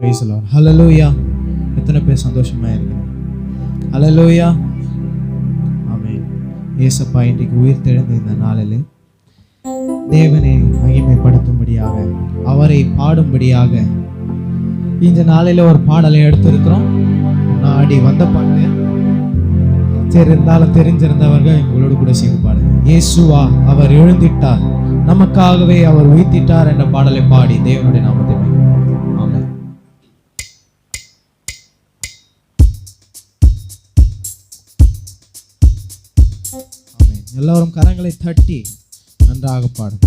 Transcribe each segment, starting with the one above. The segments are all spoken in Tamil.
பேசலாம் ஹலலூயா எத்தனை பேர் சந்தோஷமா இருக்கு ஹலலூயா ஆமே ஏசப்பா இன்றைக்கு உயிர் தெழுந்த இந்த நாளில் தேவனை மகிமைப்படுத்தும்படியாக அவரை பாடும்படியாக இந்த நாளில் ஒரு பாடலை எடுத்திருக்கிறோம். முன்னாடி வந்த பாட்டு சரி இருந்தாலும் தெரிஞ்சிருந்தவர்கள் எங்களோடு கூட சேர்ந்து பாடுங்க. இயேசுவா அவர் எழுந்திட்டார். நமக்காகவே அவர் உயிர்த்திட்டார் என்ற பாடலை பாடி தேவனுடைய நாமத்தை எல்லாரும் கரங்களை தட்டி நன்றாக பாடும்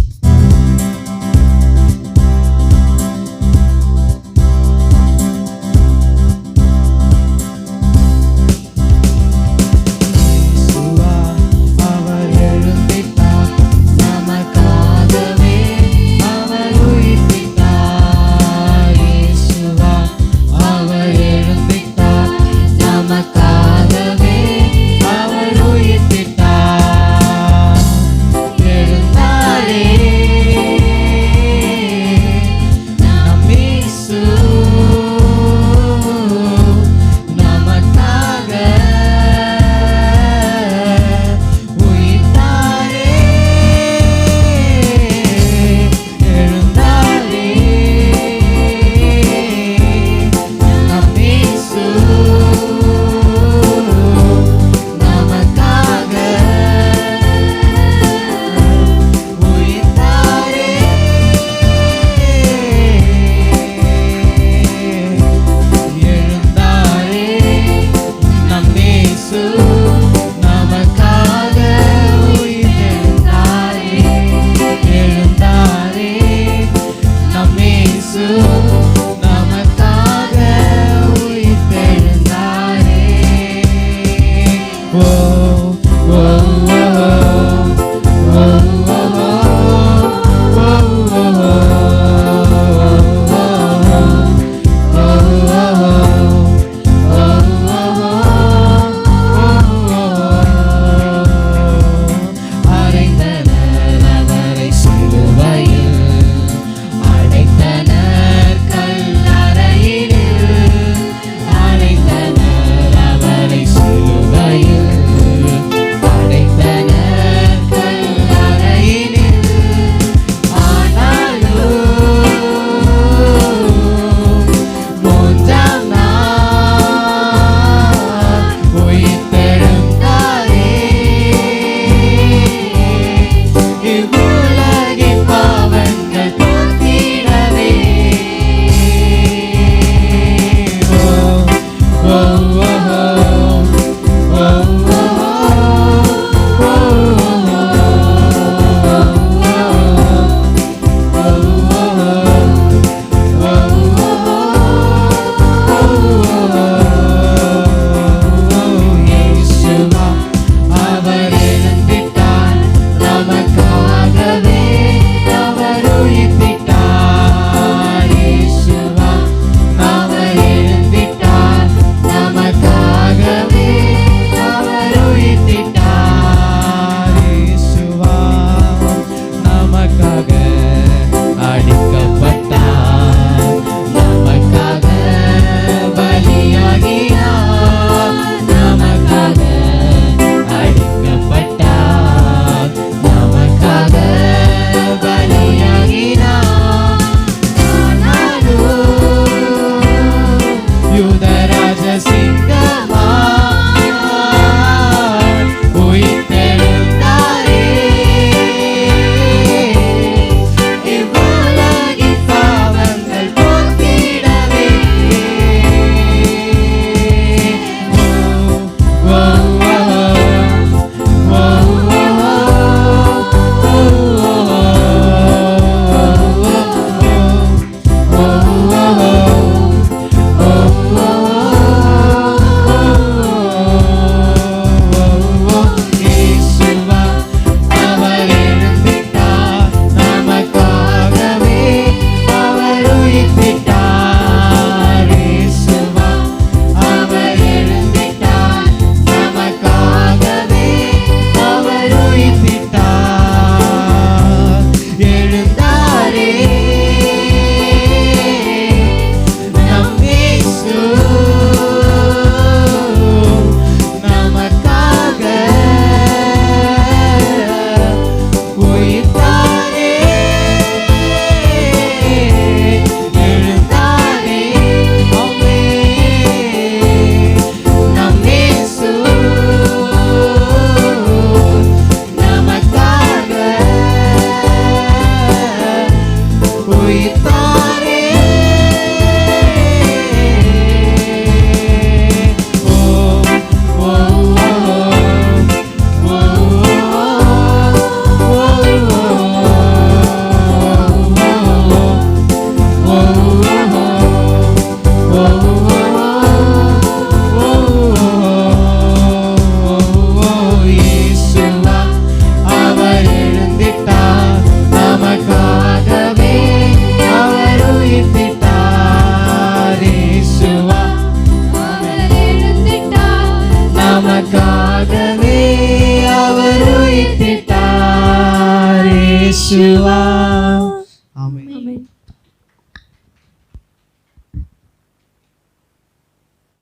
அவர் உயிர்த்திட்டார் இயேசுவா ஆமென்